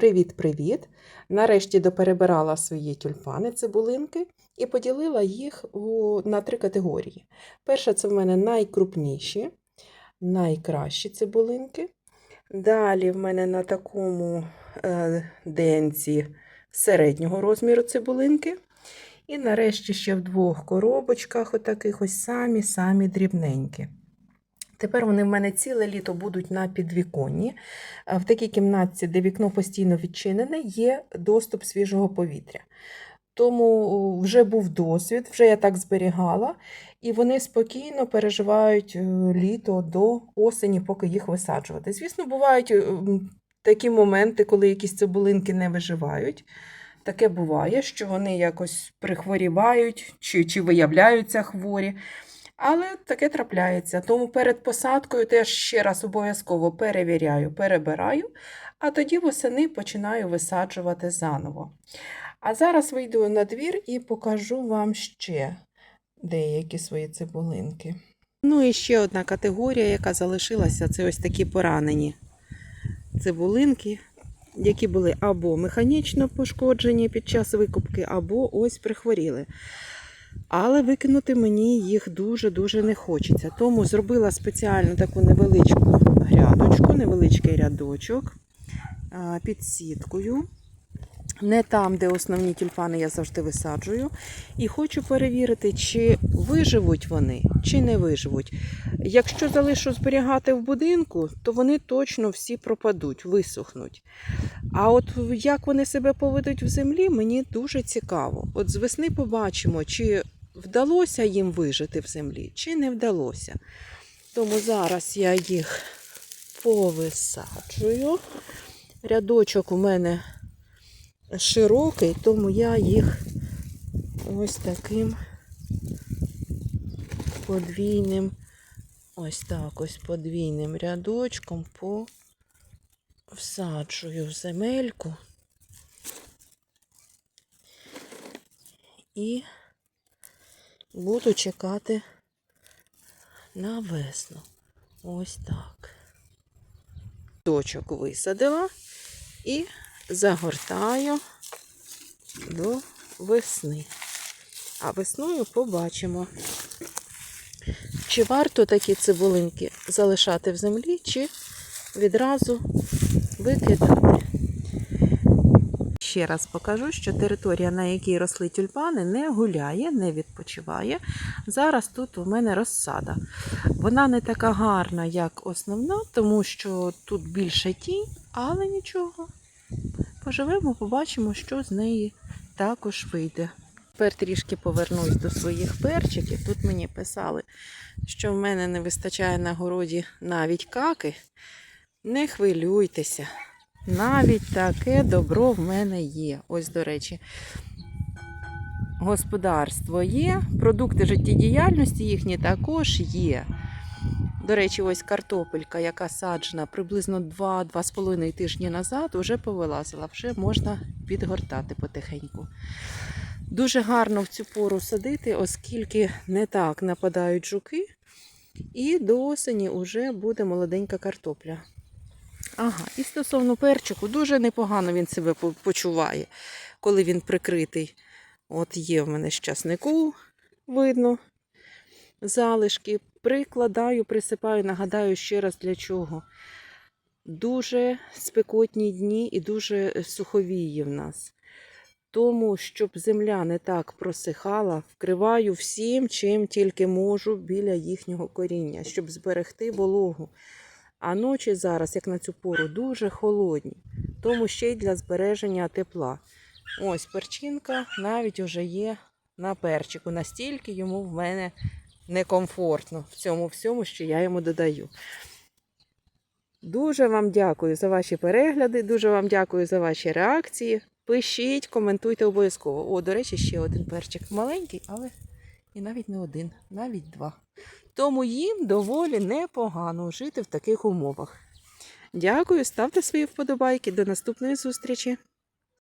Привіт-привіт! Нарешті доперебирала свої тюльпани, цибулинки і поділила їх на три категорії. Перша це в мене найкрупніші, найкращі цибулинки. Далі в мене на такому е, денці середнього розміру цибулинки. І нарешті ще в двох коробочках, отаких ось самі-самі дрібненькі. Тепер вони в мене ціле літо будуть на підвіконні. В такій кімнатці, де вікно постійно відчинене, є доступ свіжого повітря. Тому вже був досвід, вже я так зберігала, і вони спокійно переживають е, літо до осені, поки їх висаджувати. Звісно, бувають е, такі моменти, коли якісь цибулинки не виживають. Таке буває, що вони якось прихворівають чи, чи виявляються хворі. Але таке трапляється. Тому перед посадкою теж ще раз обов'язково перевіряю, перебираю, а тоді восени починаю висаджувати заново. А зараз вийду на двір і покажу вам ще деякі свої цибулинки. Ну і ще одна категорія, яка залишилася, це ось такі поранені цибулинки, які були або механічно пошкоджені під час викупки, або ось прихворіли. Але викинути мені їх дуже-дуже не хочеться. Тому зробила спеціально таку невеличку грядочку, невеличкий рядочок під сіткою. Не там, де основні тюльпани я завжди висаджую. І хочу перевірити, чи виживуть вони, чи не виживуть. Якщо залишу зберігати в будинку, то вони точно всі пропадуть, висохнуть. А от як вони себе поведуть в землі, мені дуже цікаво. От з весни побачимо, чи вдалося їм вижити в землі, чи не вдалося. Тому зараз я їх повисаджую. Рядочок у мене широкий, тому я їх ось таким подвійним, ось так ось подвійним рядочком всаджую в земельку і буду чекати на весну. Ось так. Точок висадила і загортаю до весни. А весною побачимо, чи варто такі цибулинки залишати в землі, чи відразу викидати. Ще раз покажу, що територія, на якій росли тюльпани, не гуляє, не відпочиває. Зараз тут у мене розсада. Вона не така гарна, як основна, тому що тут більше тінь, але нічого. Поживемо, побачимо, що з неї також вийде. Тепер трішки повернусь до своїх перчиків. Тут мені писали, що в мене не вистачає на городі навіть каки. Не хвилюйтеся. Навіть таке добро в мене є. Ось, до речі, господарство є, продукти життєдіяльності їхні також є. До речі, ось картопелька, яка саджена приблизно 2-2,5 тижні назад, вже повилазила, вже можна підгортати потихеньку. Дуже гарно в цю пору садити, оскільки не так нападають жуки, і до осені вже буде молоденька картопля. Ага, і стосовно перчику, дуже непогано він себе почуває, коли він прикритий. От є в мене з часнику, видно, залишки. Прикладаю, присипаю, нагадаю ще раз для чого. Дуже спекотні дні і дуже суховії в нас. Тому, щоб земля не так просихала, вкриваю всім, чим тільки можу біля їхнього коріння, щоб зберегти вологу. А ночі зараз, як на цю пору, дуже холодні, тому ще й для збереження тепла. Ось перчинка навіть уже є на перчику. Настільки йому в мене некомфортно в цьому всьому, що я йому додаю. Дуже вам дякую за ваші перегляди, дуже вам дякую за ваші реакції. Пишіть, коментуйте обов'язково. О, до речі, ще один перчик маленький, але і навіть не один, навіть два. Тому їм доволі непогано жити в таких умовах. Дякую, ставте свої вподобайки. До наступної зустрічі!